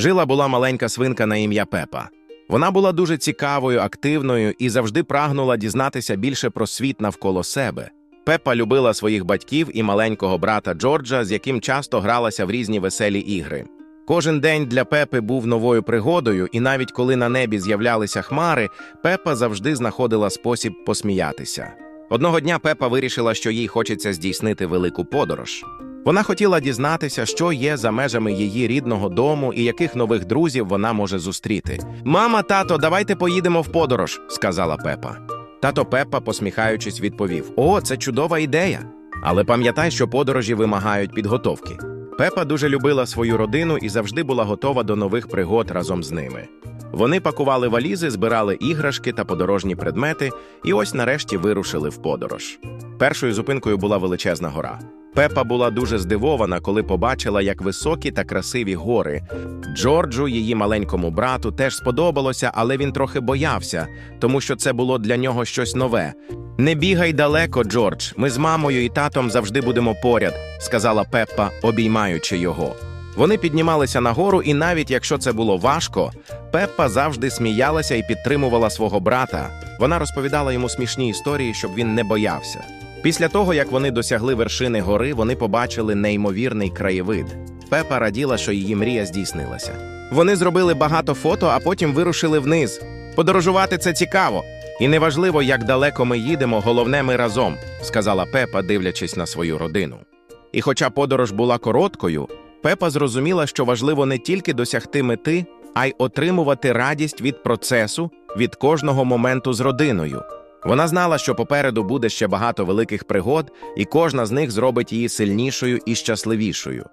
Жила була маленька свинка на ім'я Пепа. Вона була дуже цікавою, активною і завжди прагнула дізнатися більше про світ навколо себе. Пепа любила своїх батьків і маленького брата Джорджа, з яким часто гралася в різні веселі ігри. Кожен день для Пепи був новою пригодою, і навіть коли на небі з'являлися хмари, Пепа завжди знаходила спосіб посміятися. Одного дня Пепа вирішила, що їй хочеться здійснити велику подорож. Вона хотіла дізнатися, що є за межами її рідного дому і яких нових друзів вона може зустріти. Мама, тато, давайте поїдемо в подорож, сказала Пепа. Тато Пепа, посміхаючись, відповів: О, це чудова ідея. Але пам'ятай, що подорожі вимагають підготовки. Пепа дуже любила свою родину і завжди була готова до нових пригод разом з ними. Вони пакували валізи, збирали іграшки та подорожні предмети, і ось нарешті вирушили в подорож. Першою зупинкою була величезна гора. Пепа була дуже здивована, коли побачила, як високі та красиві гори. Джорджу, її маленькому брату, теж сподобалося, але він трохи боявся, тому що це було для нього щось нове. Не бігай далеко, Джордж. Ми з мамою і татом завжди будемо поряд, сказала Пеппа, обіймаючи його. Вони піднімалися нагору, і навіть якщо це було важко, Пеппа завжди сміялася і підтримувала свого брата. Вона розповідала йому смішні історії, щоб він не боявся. Після того, як вони досягли вершини гори, вони побачили неймовірний краєвид. Пепа раділа, що її мрія здійснилася. Вони зробили багато фото, а потім вирушили вниз. Подорожувати це цікаво. І неважливо, як далеко ми їдемо, головне ми разом, сказала Пепа, дивлячись на свою родину. І хоча подорож була короткою, Пепа зрозуміла, що важливо не тільки досягти мети, а й отримувати радість від процесу, від кожного моменту з родиною. Вона знала, що попереду буде ще багато великих пригод, і кожна з них зробить її сильнішою і щасливішою.